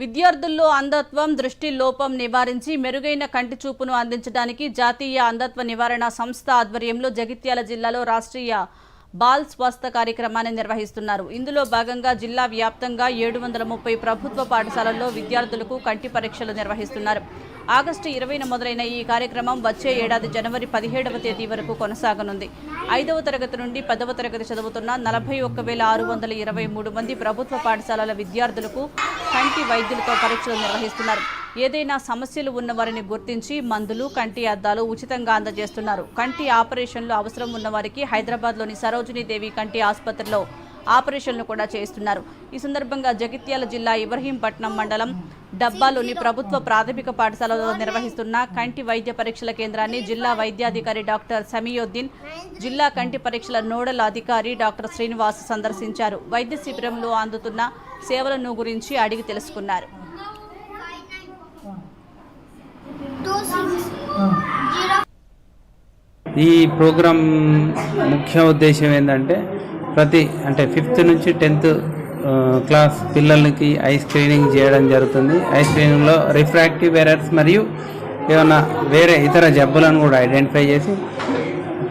విద్యార్థుల్లో అంధత్వం దృష్టి లోపం నివారించి మెరుగైన కంటి చూపును అందించడానికి జాతీయ అంధత్వ నివారణ సంస్థ ఆధ్వర్యంలో జగిత్యాల జిల్లాలో రాష్ట్రీయ బాల్ స్వస్థ కార్యక్రమాన్ని నిర్వహిస్తున్నారు. ఇందులో భాగంగా జిల్లా వ్యాప్తంగా ఏడు వందల ముప్పై ప్రభుత్వ పాఠశాలల్లో విద్యార్థులకు కంటి పరీక్షలు నిర్వహిస్తున్నారు. ఆగస్టు ఇరవైన మొదలైన ఈ కార్యక్రమం వచ్చే ఏడాది జనవరి పదిహేడవ తేదీ వరకు కొనసాగనుంది. ఐదవ తరగతి నుండి పదవ తరగతి చదువుతున్న నలభై ఒక్క వేల ఆరు వందల ఇరవై మూడు మంది ప్రభుత్వ పాఠశాలల విద్యార్థులకు కంటి వైద్యులతో పరీక్షలు నిర్వహిస్తున్నారు. ఏదైనా సమస్యలు ఉన్న వారిని గుర్తించి మందులు కంటి అద్దాలు ఉచితంగా అందజేస్తున్నారు. కంటి ఆపరేషన్లు అవసరం ఉన్నవారికి హైదరాబాద్లోని సరోజినీదేవి కంటి ఆసుపత్రిలో ఆపరేషన్లు కూడా చేస్తున్నారు ఈ సందర్భంగా జగిత్యాల జిల్లా ఇబ్రహీంపట్నం మండలం డబ్బాలోని ప్రభుత్వ ప్రాథమిక పాఠశాలలో నిర్వహిస్తున్న కంటి వైద్య పరీక్షల కేంద్రాన్ని జిల్లా వైద్యాధికారి డాక్టర్ సమీయుద్దీన్ జిల్లా కంటి పరీక్షల నోడల్ అధికారి డాక్టర్ శ్రీనివాస్ సందర్శించారు. వైద్య శిబిరంలో అందుతున్న సేవలను గురించి అడిగి తెలుసుకున్నారు. ఈ ప్రోగ్రాం ముఖ్య ఉద్దేశం ఏంటంటే ప్రతి అంటే ఫిఫ్త్ నుంచి టెన్త్ క్లాస్ పిల్లలకి ఐ స్క్రీనింగ్ చేయడం జరుగుతుంది. ఐ స్క్రీనింగ్లో రిఫ్రాక్టివ్ ఎరర్స్ మరియు ఏమైనా వేరే ఇతర జబ్బులను కూడా ఐడెంటిఫై చేసి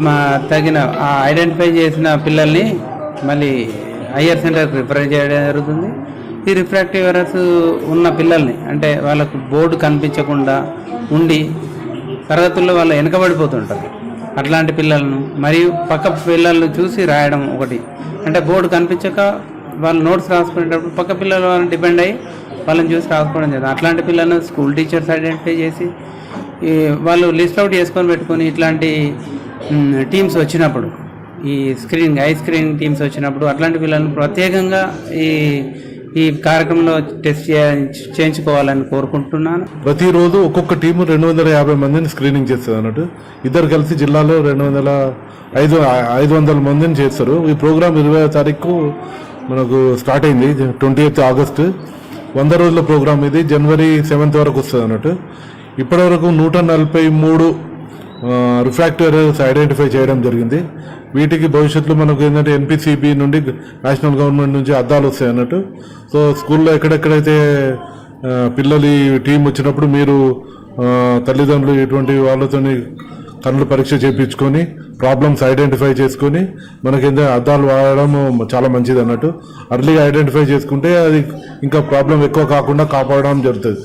మా తగిన ఆ ఐడెంటిఫై చేసిన పిల్లల్ని మళ్ళీ హయ్యర్ సెంటర్కి రిఫర్ చేయడం జరుగుతుంది. ఈ రిఫ్రాక్టివ్ ఎరర్స్ ఉన్న పిల్లల్ని అంటే వాళ్ళకు బోర్డు కనిపించకుండా ఉండి తరగతుల్లో వాళ్ళు వెనకబడిపోతుంటారు. అట్లాంటి పిల్లలను మరియు పక్క పిల్లలను చూసి రాయడం ఒకటి. అంటే బోర్డు కనిపించక వాళ్ళు నోట్స్ రాసుకునేటప్పుడు పక్క పిల్లల వాళ్ళని డిపెండ్ అయ్యి వాళ్ళని చూసి రాసుకోవడం జరుగుతుంది అట్లాంటి పిల్లలను స్కూల్ టీచర్స్ ఐడెంటిఫై చేసి వాళ్ళు లిస్ట్ అవుట్ చేసుకొని పెట్టుకొని ఇట్లాంటి టీమ్స్ వచ్చినప్పుడు ఈ స్క్రీనింగ్ ఐ స్క్రీనింగ్ టీమ్స్ వచ్చినప్పుడు అట్లాంటి పిల్లలను ప్రత్యేకంగా ఈ ఈ కార్యక్రమంలో టెస్ట్ చేయించు- చేయించుకోవాలని కోరుకుంటున్నాను. ప్రతిరోజు ఒక్కొక్క టీము రెండు వందల యాభై మందిని స్క్రీనింగ్ చేస్తుంది అన్నట్టు. ఇద్దరు కలిసి జిల్లాలో రెండు వందల ఐదు ఐదు వందల మందిని చేస్తారు. ఈ ప్రోగ్రామ్ ఇరవై తారీఖు మనకు స్టార్ట్ అయింది ట్వంటీ ఎయిత్ ఆగస్టు. వంద రోజుల ప్రోగ్రామ్ ఇది. జనవరి సెవెంత్ వరకు వస్తుంది అన్నట్టు. ఇప్పటివరకు నూట నలభై మూడు రిఫ్రాక్టర్స్ ఐడెంటిఫై చేయడం జరిగింది. వీటికి భవిష్యత్తులో మనకు ఏంటంటే ఎన్పిసిబి నుండి నేషనల్ గవర్నమెంట్ నుంచి అద్దాలు వస్తాయి అన్నట్టు. సో స్కూల్లో ఎక్కడెక్కడైతే పిల్లలు ఈ టీం వచ్చినప్పుడు మీరు తల్లిదండ్రులు ఇటువంటి వాళ్ళతోని కళ్ళు పరీక్ష చేయించుకొని ప్రాబ్లమ్స్ ఐడెంటిఫై చేసుకొని మనకి అద్దాలు వాడడం చాలా మంచిది అన్నట్టు. అర్లీగా ఐడెంటిఫై చేసుకుంటే అది ఇంకా ప్రాబ్లం ఎక్కువ కాకుండా కాపాడడం జరుగుతుంది.